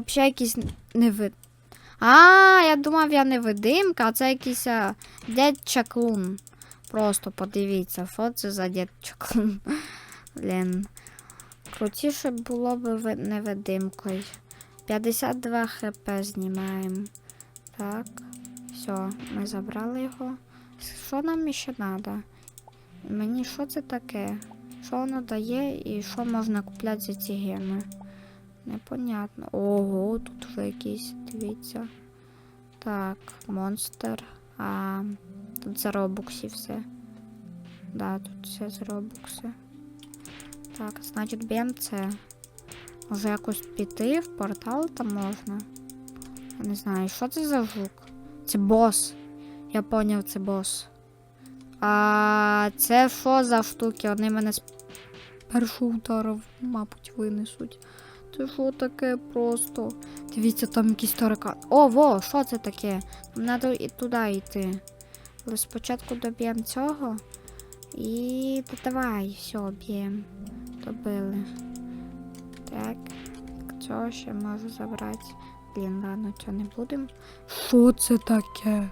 Взагалі якийсь невид. А, я думав, я невидимка, а це якийсь а, дід чаклун. Просто подивіться, що це за дід чаклун. Блін. Крутіше було б ви- невидимкою. 52 хп знімаємо. Так. Все, ми забрали його. Що нам ще треба? Мені що це таке? Що воно дає і що можна купляти за ці геми? Непонятно. Ого, тут вже якісь, дивіться. Так, монстр. А тут за робуксі все. Да, тут все за робукси. Так, значить б'ємо це. Може якось піти в портал там можна. Я не знаю, що це за жук? Це бос. Я поняв, це бос. А це що за штуки? Вони мене з першого удару, мабуть, винесуть. Це що таке просто? Дивіться, там якийсь таракан. О, во, що це таке? Нам треба і туди йти. Але спочатку доб'ємо цього. І та давай, все, б'ємо. Добили. Так. Цього ще можу забрати. Блін, ладно, цього не будемо. Що це таке?